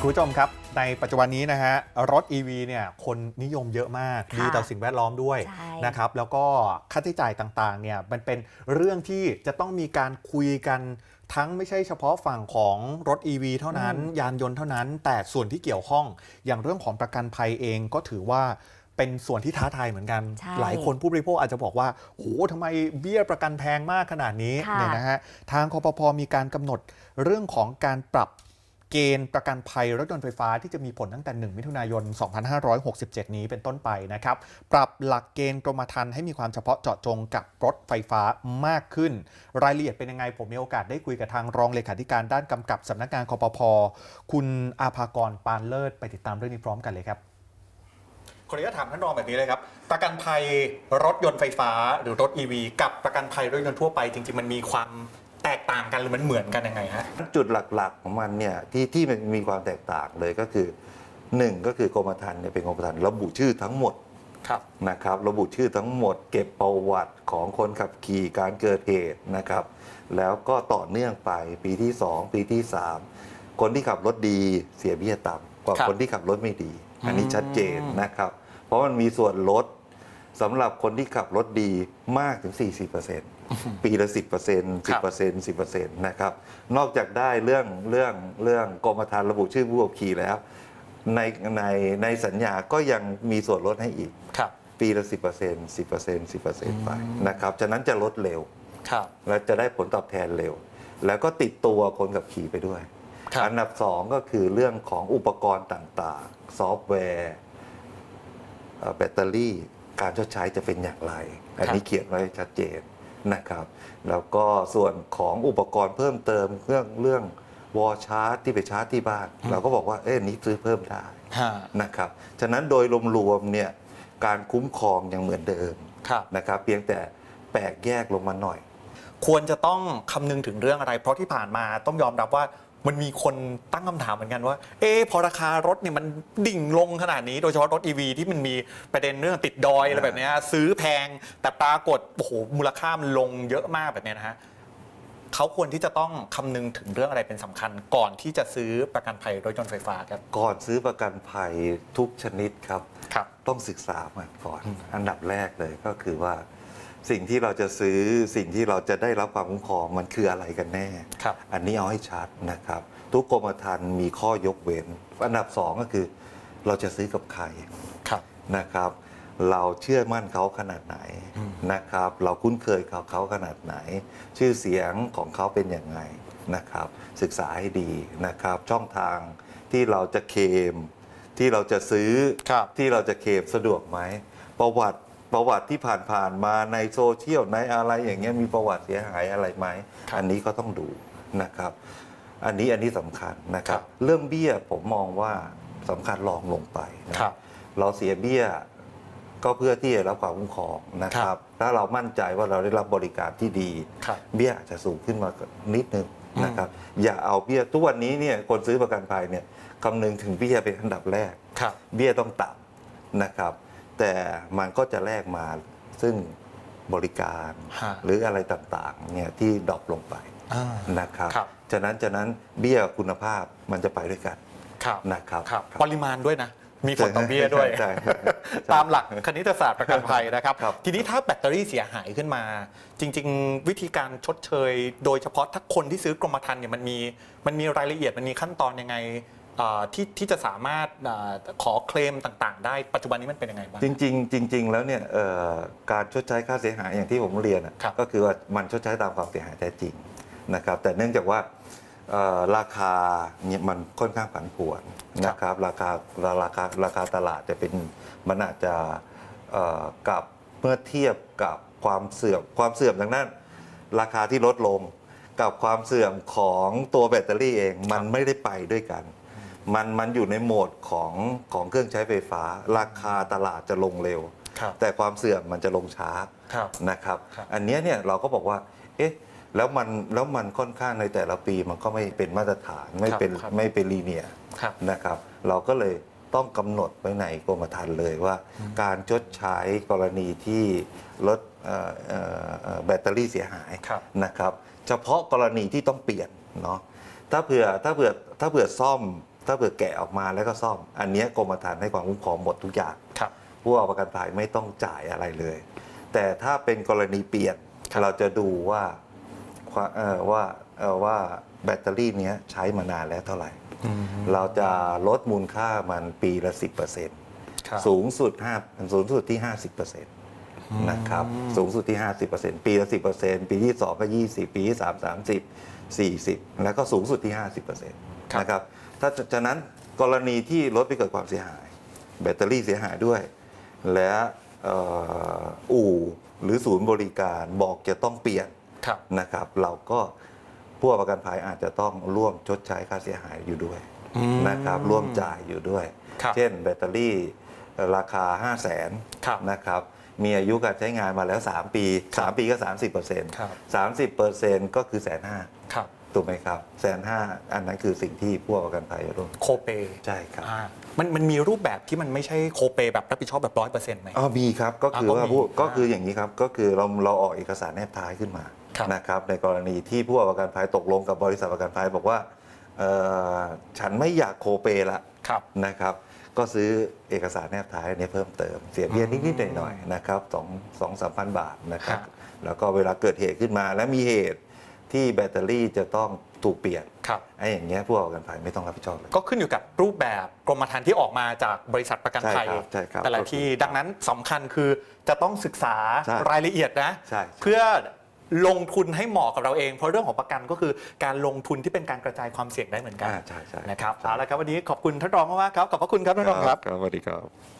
คุณผู้ชมครับ ในปัจจุบันนี้นะฮะรถ EV เนี่ยคนนิยมเยอะมากค่ะดีต่อสิ่งแวดล้อมด้วยใช่ นะครับแล้วก็ค่าใช้จ่ายต่างๆเนี่ยมันเป็นเรื่องที่จะต้องมีการคุยกันทั้งไม่ใช่เฉพาะฝั่งของรถ EV เท่านั้น ยานยนต์เท่านั้น แต่ส่วนที่เกี่ยวข้องอย่างเรื่องของประกันภัยเองก็ถือว่าเป็นส่วนที่ท้าทายเหมือนกัน ใช่หลายคนผู้บริโภคอาจจะบอกว่าโหทำไมเบี้ยประกันแพงมากขนาดนี้ค่ะ เนี่ยนะฮะทางคอปพมีการกำหนดเรื่องของการปรับ เกณฑ์ประกันภัยรถยนต์ไฟฟ้าที่จะมีผลตั้งแต่ 1 มิถุนายน 2567 นี้เป็นต้นไปนะครับ ปรับหลักเกณฑ์กรมธรรม์ให้มีความเฉพาะเจาะจงกับรถไฟฟ้ามากขึ้น รายละเอียดเป็นยังไง ผมมีโอกาสได้คุยกับทางรองเลขาธิการด้านกำกับสำนักงานคอปพคุณอาภากรปานเลิศไปติดตามเรื่องนี้พร้อมกันเลยครับขออนุญาตถามท่านรองแบบนี้เลยครับ ประกันภัยรถยนต์ไฟฟ้าหรือรถ EV กับประกันภัยรถยนต์ทั่วไปจริงๆ มันมีความ แตกต่างกันหรือมันเหมือนกันยังไงฮะ จุดหลักๆของมันเนี่ยที่ที่มันมีความแตกต่างเลยก็คือหนึ่งก็คือกรมธรรม์เนี่ยเป็นกรมธรรม์ระบุชื่อทั้งหมดครับนะครับ ระบุชื่อทั้งหมด เก็บประวัติของคนขับขี่การเกิดเหตุนะครับ แล้วก็ต่อเนื่องไปปีที่ 2 ปีที่ 3 คนที่ขับรถดีเสียเบี้ยต่ำกว่าครับ คนที่ขับรถไม่ดี อันนี้อืมชัดเจนนะครับ เพราะมันมีส่วนลด สำหรับคนที่ขับรถดีมากถึง 40%ปีละ 10%ครับ10% 10%นะครับ นอกจากได้เรื่องเรื่องเรื่องกรมธรรม์ระบุชื่อผู้ขับขี่แล้ว ในในในสัญญาก็ยังมีส่วนลดให้อีก ครับ ปีละ 10% 10% 10%ไปนะครับ ฉะนั้นจะลดเร็ว ครับ และจะได้ผลตอบแทนเร็ว แล้วก็ติดตัวคนขับขี่ไปด้วย ครับ อันดับ2ก็คือเรื่องของอุปกรณ์ต่างๆ ซอฟต์แวร์เอ่อแบตเตอรี่ การชดใช้จะเป็นอย่างไร อันนี้เขียนไว้ชัดเจนนะครับ แล้วก็ส่วนของอุปกรณ์เพิ่มเติมเรื่องเรื่องวอลชาร์จที่ไปชาร์จที่บ้าน เราก็บอกว่าเอ้ยอันนี้ซื้อเพิ่มได้ฮะนะครับ ฉะนั้นโดยรวมๆเนี่ยการคุ้มครองยังเหมือนเดิมครับนะครับเพียงแต่แปลกแยกลงมาหน่อย ควรจะต้องคำนึงถึงเรื่องอะไร เพราะที่ผ่านมาต้องยอมรับว่า มันมีคนตั้งคำถามเหมือนกันว่า เอ๊ะพอราคารถเนี่ยมันดิ่งลงขนาดนี้ โดยเฉพาะรถ EV ที่มันมีประเด็นเรื่องติดดอยอะไรแบบเนี้ยซื้อแพงแต่ปรากฏโอ้โหมูลค่ามันลงเยอะมากแบบเนี้ยนะฮะเขาควรที่จะต้องคำนึงถึงเรื่องอะไรเป็นสำคัญ ก่อนที่จะซื้อประกันภัยรถยนต์ไฟฟ้าครับ ก่อนซื้อประกันภัยทุกชนิดครับ ครับ ต้องศึกษามันก่อนอืมอันดับแรกเลยก็คือว่า สิ่งที่เราจะซื้อสิ่งที่เราจะได้รับความคุ้มครองมันคืออะไรกันแน่ ครับ อันนี้เอาให้ชัดนะครับ ทุกกรมธรรม์มีข้อยกเว้น อันดับสองก็คือ เราจะซื้อกับใครครับ นะครับ เราเชื่อมั่นเขาขนาดไหนอืม นะครับ เราคุ้นเคยกับเขาขนาดไหน ชื่อเสียงของเขาเป็นอย่างไงนะครับ ศึกษาให้ดีนะครับ ช่องทางที่เราจะเคลมที่เราจะซื้อ ครับ ที่เราจะเคลมสะดวกไหม ประวัติ ประวัติที่ผ่านผ่านๆมาในโซเชียลในอะไรอย่างเงี้ยมีประวัติเสียหายอะไรไหมครับอันนี้ก็ต้องดูนะครับ อันนี้อันนี้สำคัญนะครับครับ เรื่องเบี้ยผมมองว่าสำคัญรองลงไปนะครับ เราเสียเบี้ยก็เพื่อที่จะรับความคุ้มครองนะคครัรับบถ้าเรามั่นใจว่าเราได้รับบริการที่ดีครับเบี้ยอาจจะสูงขึ้นมานิดนึงอืมนะครับ อย่าเอาเบี้ยทุกวันนี้เนี่ยคนซื้อประกันภัยเนี่ยคำนึงถึงเบี้ยเป็นอันดับแรกครับเบี้ยต้องต่ำนะครับ แต่มันก็จะแลกมาซึ่งบริการฮะหรืออะไรต่างๆเนี่ยที่ดรอปลงไปอ่า นะครับครับ ฉะนั้นฉะนั้นเบี้ยคุณภาพมันจะไปด้วยกัน ครับนะครับครับ ปริมาณด้วยนะ มีผลต่อเบี้ยด้วย ใช่ใช่ใช่ ตามหลักคณิตศาสตร์ประกันภัยนะครับ ครับ ทีนี้ถ้าแบตเตอรี่เสียหายขึ้นมา จริง ๆ วิธีการชดเชย โดยเฉพาะถ้าคนที่ซื้อกรมธรรม์เนี่ยมันมีมันมีรายละเอียดมันมีขั้นตอนยังไงเอ่อ ที่ที่จะสามารถเอ่อขอเคลมต่างๆ ได้ปัจจุบันนี้มันเป็นยังไงบ้าง จริงๆจริง ๆ แล้วเนี่ยเอ่อการชดใช้ค่าเสียหายอย่างที่ผมเรียนอะครับก็คือว่ามันชดใช้ตามความเสียหายแท้จริงนะครับแต่เนื่องจากว่าเอ่อราคาเนี่ยมันค่อนข้างผันผวนนะครับราคาราคาราคาตลาดจะเป็นมันอาจจะเอ่อกับเมื่อเทียบกับความเสื่อมความเสื่อมทางด้านราคาที่ลดลงกับความเสื่อมของตัวแบตเตอรี่เองมันไม่ได้ไปด้วยกัน มันมันอยู่ในโหมดของของเครื่องใช้ไฟฟ้า ราคาตลาดจะลงเร็ว ครับ แต่ความเสื่อมมันจะลงช้าครับ นะครับ ครับ อันเนี้ยเนี่ยเราก็บอกว่า เอ๊ะ แล้วมันแล้วมันค่อนข้างในแต่ละปีมันก็ไม่เป็นมาตรฐานไม่เป็นครับ ไม่เป็นลีเนียร์ครับ นะครับเราก็เลยต้องกำหนดไว้ในกรมธรรม์เลยว่า การชดใช้กรณีที่รถเอ่อเอ่อเอ่อแบตเตอรี่เสียหายครับ นะครับ เฉพาะกรณีที่ต้องเปลี่ยนเนาะถ้าเผื่อถ้าเผื่อถ้าเผื่อซ่อม ถ้าเกิดแกะออกมาแล้วก็ซ่อม อันเนี้ยกรมธรรม์ให้ความคุ้มครองหมดทุกอย่างครับผู้เอาประกันภัยไม่ต้องจ่ายอะไรเลย แต่ถ้าเป็นกรณีเปลี่ยนครับเราจะดูว่าความเอ่อว่าเอ่อว่าแบตเตอรี่เนี้ยใช้มานานแล้วเท่าไหร่อืมเราจะลดมูลค่ามันปีละ 10%ครับสูงสุด5สูงสุดที่ 50%นะครับสูงสุดที่ 50%ปีละ 10%ปีที่ 2 ก็ 20 ปีที่ 3 30 40 แล้วก็สูงสุดที่ 50%ครับนะครับ ถ้าฉะนั้นกรณีที่รถไปเกิดความเสียหาย แบตเตอรี่เสียหายด้วย และเอ่ออู่หรือศูนย์บริการบอกจะต้องเปลี่ยนครับนะครับ เราก็ผู้ประกันภัยอาจจะต้องร่วมชดใช้ค่าเสียหายอยู่ด้วยอืมนะครับ ร่วมจ่ายอยู่ด้วยครับเช่น แบตเตอรี่ราคา 5 0 0แสนครับนะครับ มีอายุการใช้งานมาแล้ว 3 ปี 3 ปีก็ 30เปอร์เซ็นต์ครับ30เปอร์เซ็นต์ก็คือแสนห้าครับ ถูกไหมครับแสนห้าอันนั้นคือสิ่งที่ผู้ประกันภัยจะร่วมโคเปใช่ครับอ่ามันมันมีรูปแบบที่มันไม่ใช่โคเปแบบรับผิดชอบแบบร้อยเปอร์เซ็นต์ไหม อ๋อมีครับก็คืออะก็ว่ามีผู้อ่าก็คืออย่างนี้ครับก็คือเราเราออกเอกสารแนบท้ายขึ้นมาครับ นะครับในกรณีที่ผู้ประกันภัยตกลงกับบริษัทประกันภัยบอกว่าเอ่อฉันไม่อยากโคเปละครับ นะครับ ก็ซื้อเอกสารแนบท้ายอันนี้เพิ่มเติมเสียเบี้ยนิดๆหน่อยๆนะครับสองสองสามพันบาทนะครับฮะแล้วก็เวลาเกิดเหตุขึ้นมาและมีเหตุ ที่แบตเตอรี่จะต้องถูกเปลี่ยนครับไอ้อย่างเงี้ยผู้ประกันภัยไม่ต้องรับผิดชอบเลย ก็ขึ้นอยู่กับรูปแบบกรมธรรม์ที่ออกมาจากบริษัทประกันภัยใช่ครับใช่ครับแต่ละที่ดังนั้นสำคัญคือจะต้องศึกษาใช่รายละเอียดนะใช่เพื่อลงทุนให้เหมาะกับเราเอง เพราะเรื่องของประกันก็คือการลงทุนที่เป็นการกระจายความเสี่ยงได้เหมือนกันอ่าใช่ใช่นะครับใช่เอาละครับวันนี้ขอบคุณท่านรองมากๆครับขอบพระคุณครับท่านรองครับสวัสดีครับ